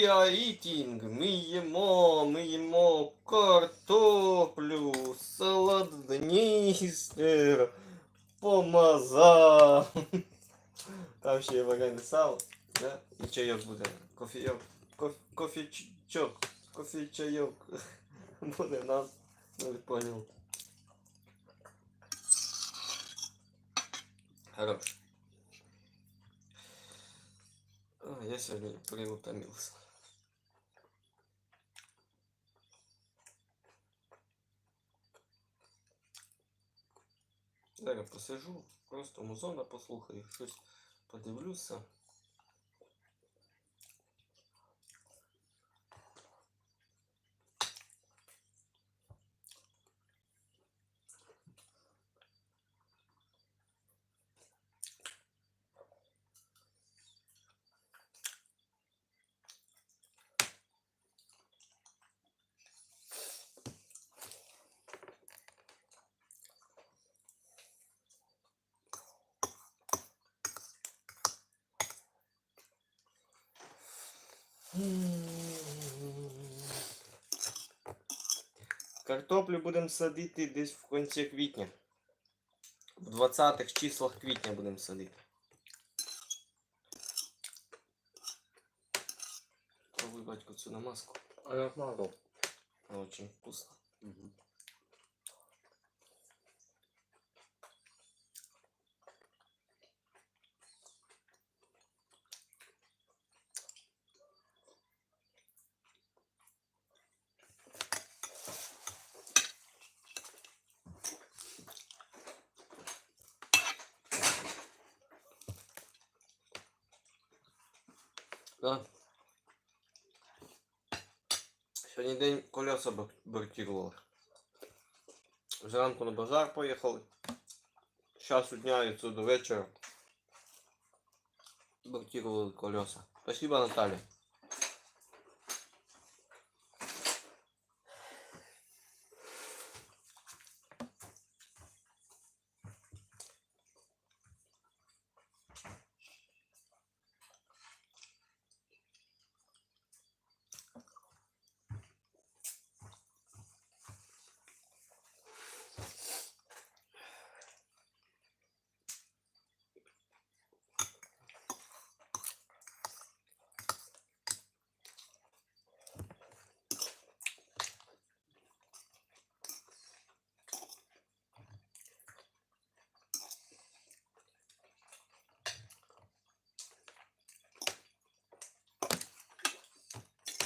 We are eating. Ми їмо, ми їмо картоплю, салат Дністер, помазав. Там ще є варене сало, да? І чайок буде. Кофійок. Коф, кофійчок. Кофійчайок. Буде в нас. Ну, ви понял. Хорош. А, я сегодня приутомился. Зараз посижу, просто музона послухаю, щось подивлюся. Картоплю будемо садити десь в кінці квітня. В 20-х числах квітня будемо садити. Пробуй, батько, цю намазку. А я смазал. Очень вкусно. Да. Сьогодні день колеса бортірували. Зранку на базар поїхали. З часу дня і це до вечора. бортірували колеса. Спасибо, Наталья.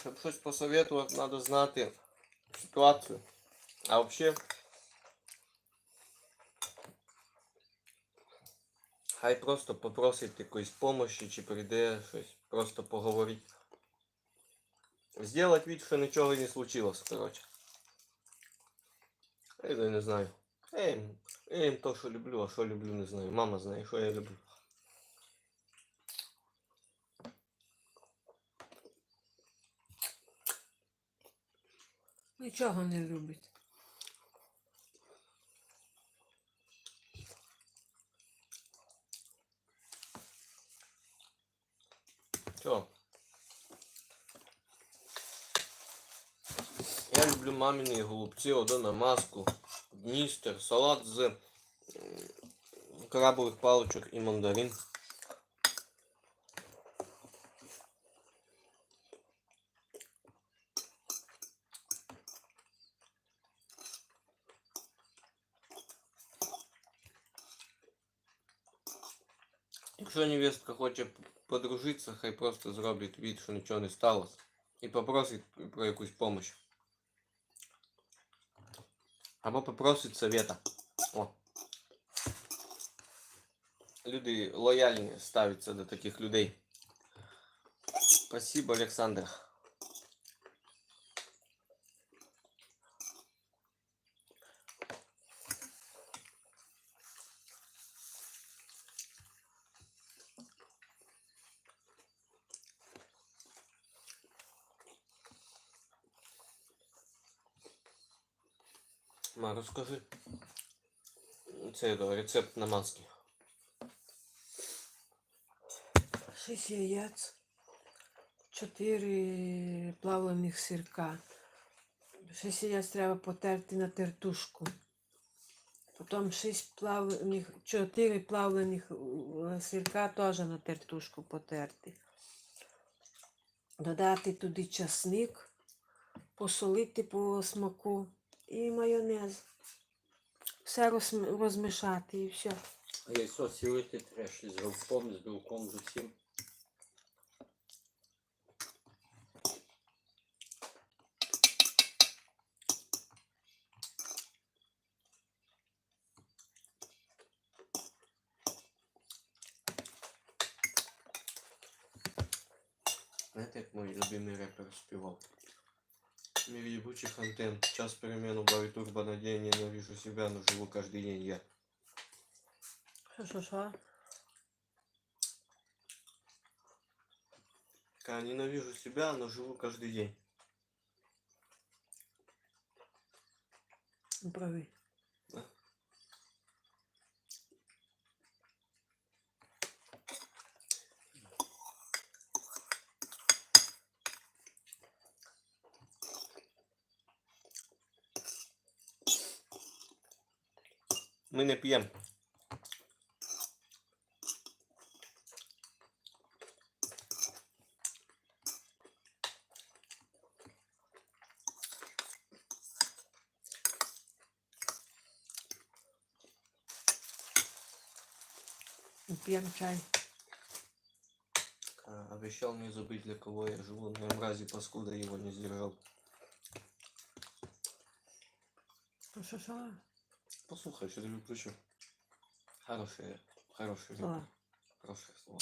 Щоб щось посоветувати, треба знати ситуацію. А взагалі, хай просто якоїсь допомоги, чи прийде щось, просто поговорити. Сделать вид, що нічого не случилось, короче. Я не знаю. Я їм, я їм то, що люблю, а що люблю, не знаю. Мама знає, що я люблю. Нічого не любить. Я люблю мамині голубці, один на маску, дністер, салат з крабових паличок і мандарин. Якщо невестка хоче подружитися, хай просто зробить від, що нічого не сталося. І попросить про якусь допомогу. Або попросить совета. О. Люди лояльні ставляться до таких людей. Спасибо, Олександр. Розкажи. Це да, рецепт намазки. Шість яєць, чотири плавлених сирка. Ще сіяць треба потерти на тертушку. Потім шість плавлених, чотири плавлених е, сирка теж на тертушку потерти. Додати туди часник, посолити по смаку і майонез. Все розм- розмішати і все. А яйцо сілити треш з білком, з білком, з усім. Знаєте, як мій любимий репер співав? Мир ебучих антенн, час перемен, убавить турбо на день, ненавижу себя, но живу каждый день я. Що? Такая, ненавижу себя, но живу каждый день. Правий. Ми не п'ємо. П'ємо чай. А, Обещал не забыть, для кого я живу, но я мрази паскуда его не сдержал. Що, що, що? Послухай, что я включу. Хорошие, хорошие, Слова. хорошие слова.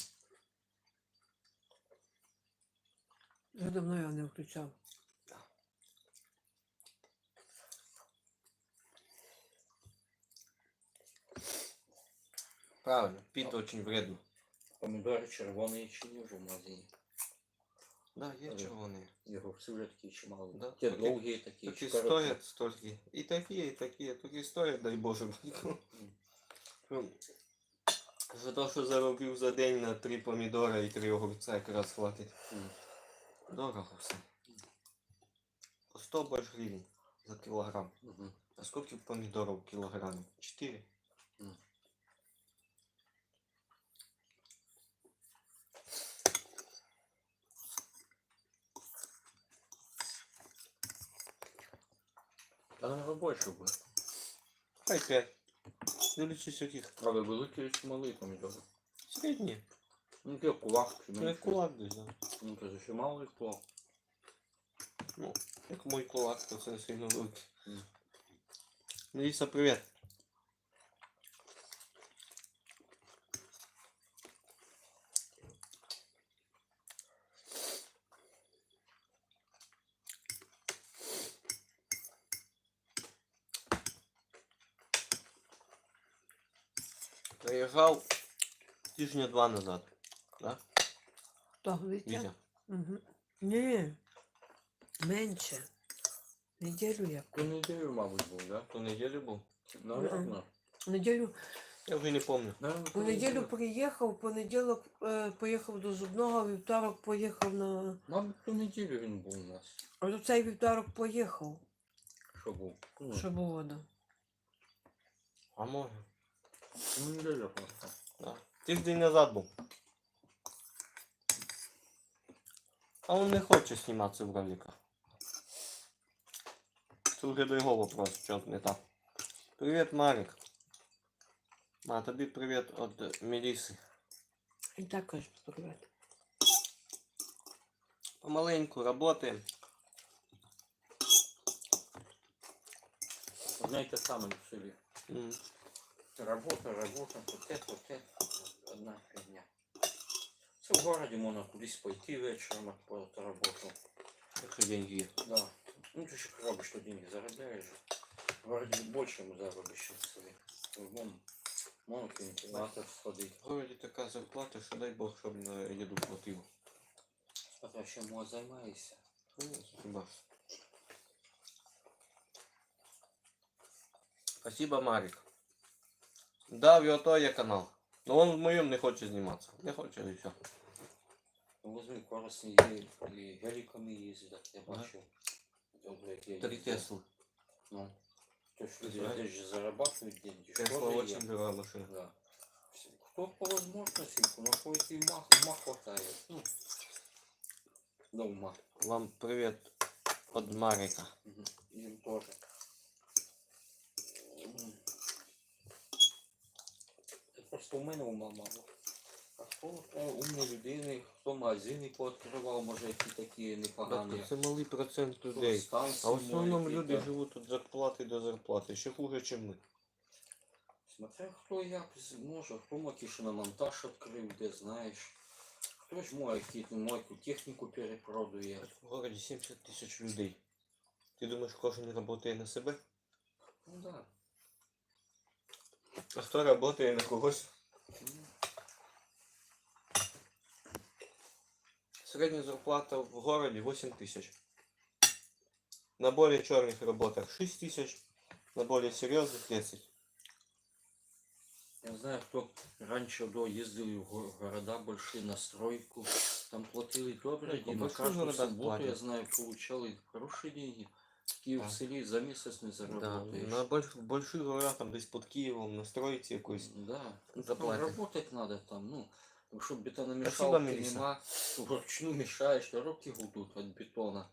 Вже давно його не включав. Правильно, пить очень вредно. Помідори червоні чи ні вже в магазині. Да, є Ага. червоні. Огурці вже такі чимало. Да, Ті такі- довгі, такі, Такі короткі. стоять стільки. І такі, і такі, такі стоять, дай Боже. Ну, За те, що заробив за день на три помідора і три огурця якраз хватить. Дорого все. По 100 баш гривень за кілограм. А скільки помідорів в кілограмі? Чотири. Та наверное, більше буде. Хай п'ять. Дивлячись яких. Але великі чи малий помідори. Середні. Ну, ти кулак чи Ну, як кулак десь, да. Ну, то ще малий кулак. Ну, як мой кулак, то це не сильно великий. Mm. Ліса, привіт. Приїжджав тижня два назад, да? Хто, Вітя? Вітя. Угу. Ні. Менше. Неділю як. Ти неділю, мабуть, був, да? То неділю був? Наверно. Неділю, Я вже не пам'ятаю. Наверно, у неділю приїхав, в понеділок е, поїхав до зубного, вівторок поїхав на. Мабуть, ту неділю він був у нас. А до цей вівторок поїхав, Що був? Ну, щоб вода. А може? Ну, неділя просто. Да. Тиждень назад був. А он не хоче зніматися в роликах. Це вже до його вопрос, що не так. Привіт, Марик. А тобі привіт від Меліси. І також привет. Помаленьку работаємо. Одне й те саме в селі. М, Работа, работа, то те, то те. Одна фігня. Це в городі можна кудись пойти вечором, як по роботу. Якщо деньги. Да. Ну ты же робишь, что деньги заробляешь. же. В городе больше мы заробишь, чем в мон кинотеатр сходить. В городі така зарплата, що дай Бог, щоб на їду платив. А ще мо займаєшся. Ну, хіба. Спасибо, Марик. Да, в його то є канал. Но он в моєму не хоче зніматися. Не хоче і все. Возьми корисні є і геліками їздять, я Ага. бачив. Добре, як я Три їздив. Теслы. Ну, то что Ты люди знаешь? здесь же зарабатывают деньги. Тесла что же очень я? дорогая машина. Да. Кто по возможности, находит и ума, ума хватает. Ну, до ума. Вам привет от Марика. Мгм. Им тоже. Ума мало. А хто е, умні людини, хто магазини пооткривав, може які такі непогані. Тобто це малий процент людей. А в основному люди живуть від зарплати до зарплати. Ще хуже, ніж ми. Смотря хто як зможе, хто макіше на монтаж відкрив, де знаєш. Хто ж мой який мойку техніку перепродує. В городі 70 тисяч людей. Ти думаєш, кожен працює на себе? Ну да. А хто працює на когось? Середня зарплата в городі 8 тисяч. На более чорних роботах 6 тисяч, на более серйозних 10. Я знаю, кто раньше до ездили в города большие на стройку, там платили добрые Ну, деньги, каждую субботу, я знаю, получали хорошие деньги. Такие Да. в селе за месяц не Да, заработаешь. на больш, в больших городах, там десь під Києвом, на стройці якоїсь. Да. Ну, заплатят. работать надо там, ну, чтобы Спасибо, бетономешалки Мелисса. нема, вручную мешаешь, руки гудут от бетона.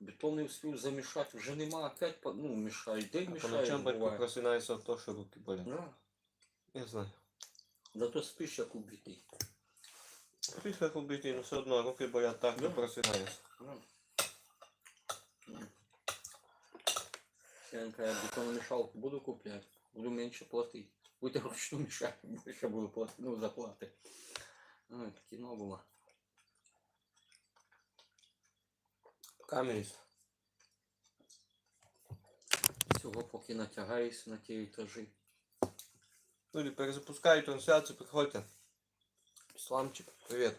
Бетон не успел замешать, уже нема, опять, по- ну, мешаешь, да и А по мешаешь, ночам батько бывает. просинається від того, що руки болять. Да. Не знаю. Зато спишь, как убитый. Після робити, але все одно руки болять так, Да. що просинаєшся. Сенка, я бетономешалку буду куплять, буду меньше платить. Будете вручну мешать, больше буду платить, ну, заплаты. Ну, это кино было. Камеріс. Всього поки натягаюся на ті етажі. Люди, перезапускаю трансляцію, приходьте. Исламчик, привет.